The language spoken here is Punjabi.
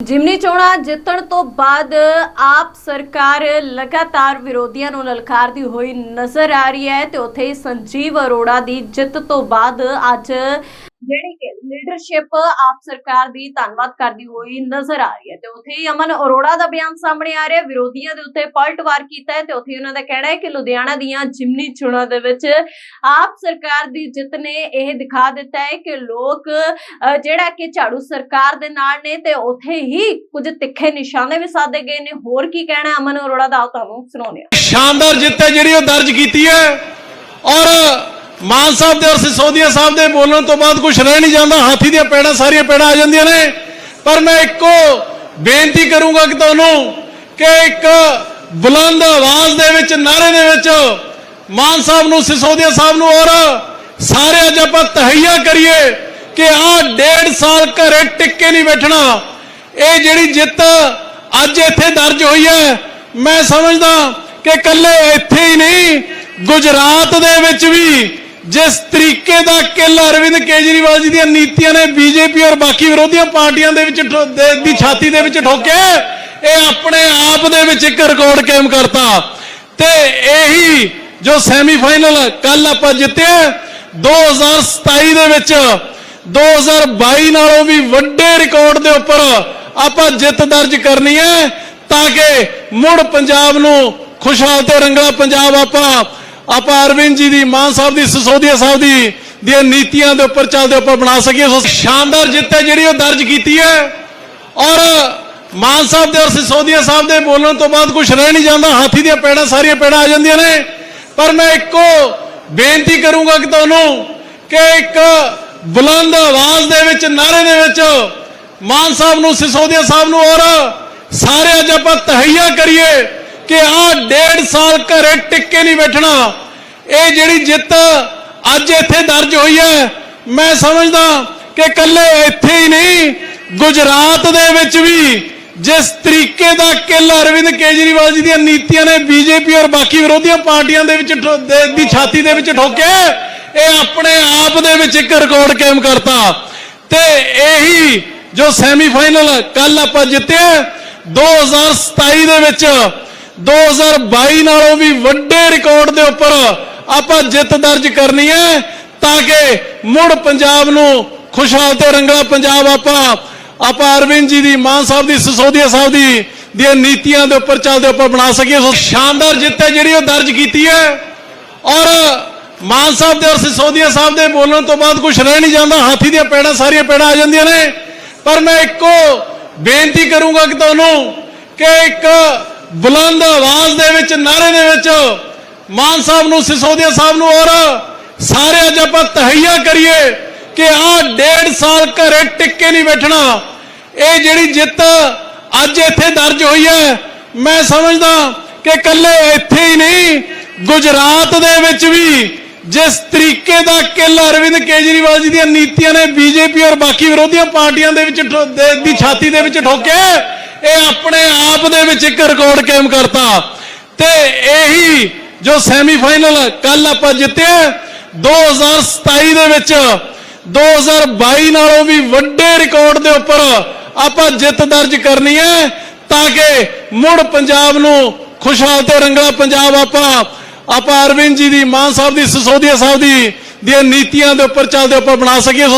ਜਿਮਨੀ ਚੋਣਾਂ ਜਿੱਤਣ ਤੋਂ ਬਾਅਦ ਆਪ ਸਰਕਾਰ ਲਗਾਤਾਰ ਵਿਰੋਧੀਆਂ ਨੂੰ ਲਲਕਾਰਦੀ ਹੋਈ ਨਜ਼ਰ ਆ ਰਹੀ ਹੈ ਤੇ ਉੱਥੇ ਸੰਜੀਵ ਅਰੋੜਾ ਦੀ ਜਿੱਤ ਤੋਂ ਬਾਅਦ ਅੱਜ ਜਿਹੜੀ ਕਿ ਲੀਡਰਸ਼ਿਪ ਆਪ ਸਰਕਾਰ ਦੀ ਧੰਨਵਾਦ ਕਰਦੀ ਹੋਈ ਨਜ਼ਰ ਆ ਰਹੀ ਹੈ ਤੇ ਉੱਥੇ ਹੀ ਅਮਨ ਅਰੋੜਾ ਦਾ ਬਿਆਨ ਸਾਹਮਣੇ ਆ ਰਿਹਾ ਵਿਰੋਧੀਆਂ ਦੇ ਉੱਤੇ ਪਲਟਵਾਰ ਕੀਤਾ ਹੈ ਤੇ ਉੱਥੇ ਉਹਨਾਂ ਦਾ ਕਹਿਣਾ ਹੈ ਕਿ ਲੁਧਿਆਣਾ ਦੀਆਂ ਜਿਮਨੀ ਚੋਣਾਂ ਦੇ ਵਿੱਚ ਆਪ ਸਰਕਾਰ ਦੀ ਜਿੱਤ ਨੇ ਇਹ ਦਿਖਾ ਦਿੱਤਾ ਹੈ ਕਿ ਲੋਕ ਜਿਹੜਾ ਕਿ ਝਾੜੂ ਸਰਕਾਰ ਦੇ ਨਾਲ ਨੇ ਤੇ ਉੱਥੇ ਹੀ ਕੁਝ ਤਿੱਖੇ ਨਿਸ਼ਾਨੇ ਵੀ ਸਾਧੇ ਗਏ ਨੇ। ਹੋਰ ਕੀ ਕਹਿਣਾ ਅਮਨ ਅਰੋੜਾ ਦਾ? ਤੁਹਾਨੂੰ ਸੁਣਾਉਂਦੇ ਹਾਂ। ਸ਼ਾਨਦਾਰ ਜਿੱਤ ਹੈ ਜਿਹੜੀ ਉਹ ਦਰਜ ਕੀਤੀ ਹੈ ਔਰ ਮਾਨ ਸਾਹਿਬ ਦੇ ਔਰ ਸਿਸੋਦੀਆ ਸਾਹਿਬ ਦੇ ਬੋਲਣ ਤੋਂ ਬਾਅਦ ਕੁਝ ਰਹਿ ਨਹੀਂ ਜਾਂਦਾ, ਹਾਥੀ ਦੀਆਂ ਪੈੜਾਂ, ਸਾਰੀਆਂ ਪੈੜਾਂ ਆ ਜਾਂਦੀਆਂ ਨੇ। ਪਰ ਮੈਂ ਇੱਕੋ ਬੇਨਤੀ ਕਰੂੰਗਾ ਕਿ ਤੁਹਾਨੂੰ ਕਿ ਇੱਕ ਬੁਲੰਦ ਆਵਾਜ਼ ਦੇ ਵਿੱਚ ਨਾਰੇ ਦੇ ਵਿੱਚ ਮਾਨ ਸਾਹਿਬ ਨੂੰ, ਸਿਸੋਦੀਆ ਸਾਹਿਬ ਨੂੰ ਔਰ ਸਾਰੇ ਅੱਜ ਆਪਾਂ ਤਹਈਆ ਕਰੀਏ ਕਿ ਆਹ ਡੇਢ ਸਾਲ ਘਰੇ ਟਿੱਕੇ ਨਹੀਂ ਬੈਠਣਾ। ਇਹ ਜਿਹੜੀ ਜਿੱਤ ਅੱਜ ਇੱਥੇ ਦਰਜ ਹੋਈ ਹੈ, ਮੈਂ ਸਮਝਦਾ ਕਿ ਕੱਲੇ ਇੱਥੇ ਹੀ ਨਹੀਂ, ਗੁਜਰਾਤ ਦੇ ਵਿੱਚ ਵੀ ਜਿਸ ਤਰੀਕੇ ਦਾ ਕਿਲ ਅਰਵਿੰਦ ਕੇਜਰੀਵਾਲ ਜੀ ਦੀਆਂ ਨੀਤੀਆਂ ਨੇ ਬੀਜੇਪੀ ਔਰ ਬਾਕੀ ਵਿਰੋਧੀਆਂ ਪਾਰਟੀਆਂ ਦੇ ਵਿੱਚ ਦੀ ਛਾਤੀ ਦੇ ਵਿੱਚ ਠੋਕਿਆ ਇਹ ਆਪਣੇ ਆਪ ਦੇ ਵਿੱਚ ਇੱਕ ਰਿਕਾਰਡ ਕਾਇਮ ਕਰਤਾ। ਤੇ ਇਹੀ ਜੋ ਸੈਮੀਫਾਈਨਲ ਕੱਲ ਆਪਾਂ ਜਿੱਤਿਆ 2027 ਦੇ ਵਿੱਚ 2022 ਨਾਲੋਂ ਵੀ ਵੱਡੇ ਰਿਕਾਰਡ ਦੇ ਉੱਪਰ ਆਪਾਂ ਜਿੱਤ ਦਰਜ ਕਰਨੀ ਹੈ, ਤਾਂ ਕਿ ਮੁੜ ਪੰਜਾਬ ਨੂੰ ਖੁਸ਼ਹਾਲ ਤੇ ਰੰਗਲਾ ਪੰਜਾਬ ਆਪਾਂ ਆਪਾਂ ਅਰਵਿੰਦ ਜੀ ਦੀ, ਮਾਨ ਸਾਹਿਬ ਦੀ, ਸਿਸੋਦੀਆ ਸਾਹਿਬ ਦੀ, ਦੀਆਂ ਨੀਤੀਆਂ ਦੇ ਉੱਪਰ ਚੱਲਦੇ ਆਪਾਂ ਬਣਾ ਸਕੀਏ। ਸੋ ਸ਼ਾਨਦਾਰ ਜਿੱਤ ਹੈ ਜਿਹੜੀ ਉਹ ਦਰਜ ਕੀਤੀ ਹੈ। ਔਰ ਮਾਨ ਸਾਹਿਬ ਦੇ ਔਰ ਸਿਸੋਦੀਆ ਸਾਹਿਬ ਦੇ ਬੋਲਣ ਤੋਂ ਬਾਅਦ ਕੁਝ ਰਹਿ ਨਹੀਂ ਜਾਂਦਾ। ਹਾਥੀ ਦੀਆਂ ਪੈੜਾਂ, ਸਾਰੀਆਂ ਪੈੜਾਂ ਆ ਜਾਂਦੀਆਂ ਨੇ। ਪਰ ਮੈਂ ਇੱਕੋ ਬੇਨਤੀ ਕਰੂੰਗਾ ਕਿ ਤੁਹਾਨੂੰ ਕਿ ਇੱਕ ਬੁਲੰਦ ਆਵਾਜ਼ ਦੇ ਵਿੱਚ ਨਾਰੇ ਦੇ ਵਿੱਚ ਮਾਨ ਸਾਹਿਬ ਨੂੰ, ਸਿਸੋਦੀਆ ਸਾਹਿਬ ਨੂੰ ਔਰ ਸਾਰੇ ਅੱਜ ਆਪਾਂ ਤਹਈਆ ਕਰੀਏ। ਕਿ ਆਹ ਡੇਢ ਸਾਲ ਘਰੇ ਟਿੱਕੇ ਨਹੀਂ ਬੈਠਣਾ। ਇਹ ਜਿਹੜੀ ਜਿੱਤ ਅੱਜ ਇੱਥੇ ਦਰਜ ਹੋਈ ਹੈ, ਮੈਂ ਸਮਝਦਾ ਕਿ ਕੱਲੇ ਇੱਥੇ ਹੀ ਨਹੀਂ, ਗੁਜਰਾਤ ਦੇ ਵਿੱਚ ਵੀ ਜਿਸ ਤਰੀਕੇ ਦਾ ਕਿਲ ਅਰਵਿੰਦ ਕੇਜਰੀਵਾਲ ਜੀ ਦੀਆਂ ਨੀਤੀਆਂ ਨੇ ਬੀਜੇਪੀ ਔਰ ਬਾਕੀ ਵਿਰੋਧੀਆਂ ਪਾਰਟੀਆਂ ਦੇ ਵਿੱਚ ਦੀ ਛਾਤੀ ਦੇ ਵਿੱਚ ਠੋਕੇ, ਇਹ ਆਪਣੇ ਆਪ ਦੇ ਵਿੱਚ ਇੱਕ ਰਿਕਾਰਡ ਕਾਇਮ ਕਰਤਾ। ਤੇ ਇਹੀ ਜੋ ਸੈਮੀਫਾਈਨਲ ਕੱਲ ਆਪਾਂ ਜਿੱਤਿਆ 2027 ਦੇ ਵਿੱਚ 2022 ਨਾਲੋਂ ਵੀ ਵੱਡੇ ਰਿਕਾਰਡ ਦੇ ਉੱਪਰ ਆਪਾਂ ਜਿੱਤ ਦਰਜ ਕਰਨੀ ਹੈ ਤਾਂ ਕਿ ਮੁੜ ਪੰਜਾਬ ਨੂੰ ਖੁਸ਼ਹਾਲ ਤੇ ਰੰਗਲਾ ਪੰਜਾਬ ਆਪਾਂ ਆਪਾਂ ਅਰਵਿੰਦ ਜੀ ਦੀ, ਮਾਨ ਸਾਹਿਬ ਦੀ, ਸਿਸੋਦੀਆ ਸਾਹਿਬ ਦੀ, ਦੀਆਂ ਨੀਤੀਆਂ ਦੇ ਉੱਪਰ ਚੱਲਦੇ ਆਪਾਂ ਬਣਾ ਸਕੀਏ। ਸੋ ਸ਼ਾਨਦਾਰ ਜਿੱਤ ਹੈ ਜਿਹੜੀ ਉਹ ਦਰਜ ਕੀਤੀ ਹੈ। ਔਰ ਮਾਨ ਸਾਹਿਬ ਦੇ ਔਰ ਸਿਸੋਦੀਆ ਸਾਹਿਬ ਦੇ ਬੋਲਣ ਤੋਂ ਬਾਅਦ ਕੁਝ ਰਹਿ ਨਹੀਂ ਜਾਂਦਾ, ਹਾਥੀ ਦੀਆਂ ਪੈੜਾਂ, ਸਾਰੀਆਂ ਪੈੜਾਂ ਆ ਜਾਂਦੀਆਂ ਨੇ। ਪਰ ਮੈਂ ਇੱਕੋ ਬੇਨਤੀ ਕਰੂੰਗਾ ਕਿ ਤੁਹਾਨੂੰ ਕਿ ਇੱਕ ਬੁਲੰਦ ਆਵਾਜ਼ ਦੇ ਵਿੱਚ, ਨਾਰੇ ਦੇ ਵਿੱਚ, ਮਾਨ ਸਾਹਿਬ ਨੂੰ, ਸਿਸੋਦੀਆ ਸਾਹਿਬ ਨੂੰ ਔਰ ਸਾਰੇ ਅੱਜ ਆਪਾਂ ਤਹਈਆ ਕਰੀਏ ਕਿ ਆਹ ਡੇਢ ਸਾਲ ਘਰੇ ਟਿੱਕੇ ਨਹੀਂ ਬੈਠਣਾ। ਇਹ ਜਿਹੜੀ ਜਿੱਤ ਅੱਜ ਇੱਥੇ ਦਰਜ ਹੋਈ ਹੈ, ਮੈਂ ਸਮਝਦਾ ਕਿ ਕੱਲੇ ਇੱਥੇ ਹੀ ਨਹੀਂ, ਗੁਜਰਾਤ ਦੇ ਵਿੱਚ ਵੀ ਜਿਸ ਤਰੀਕੇ ਦਾ ਕਿਲ ਅਰਵਿੰਦ ਕੇਜਰੀਵਾਲ ਜੀ ਦੀਆਂ ਨੀਤੀਆਂ ਨੇ, ਬੀਜੇਪੀ ਔਰ ਬਾਕੀ ਵਿਰੋਧੀਆਂ ਪਾਰਟੀਆਂ ਦੇ ਵਿੱਚ ਦੀ ਛਾਤੀ ਦੇ ਵਿੱਚ ਠੋਕਿਆ ਇਹ ਆਪਣੇ ਆਪ ਦੇ ਵਿੱਚ ਇੱਕ ਰਿਕਾਰਡ ਕਾਇਮ ਕਰਤਾ। ਤੇ ਇਹੀ ਜੋ ਸੈਮੀਫਾਈਨਲ ਕੱਲ ਆਪਾਂ ਜਿੱਤਿਆ 2027 ਦੇ ਵਿੱਚ 2022 ਨਾਲੋਂ ਵੀ ਵੱਡੇ ਰਿਕਾਰਡ ਦੇ ਉੱਪਰ ਆਪਾਂ ਜਿੱਤ ਦਰਜ ਕਰਨੀ ਹੈ, ਤਾਂ ਕਿ ਮੁੜ ਪੰਜਾਬ ਨੂੰ ਖੁਸ਼ਹਾਲ ਤੇ ਰੰਗਲਾ ਪੰਜਾਬ ਆਪਾਂ ਆਪਾਂ ਅਰਵਿੰਦ ਜੀ ਦੀ, ਮਾਨ ਸਾਹਿਬ ਦੀ, ਸਸੋਦੀਆ ਸਾਹਿਬ ਦੀ, ਦੀਆਂ ਨੀਤੀਆਂ ਦੇ ਉੱਪਰ ਚੱਲਦੇ ਆਪਾਂ ਬਣਾ ਸਕੀਏ। ਸੋ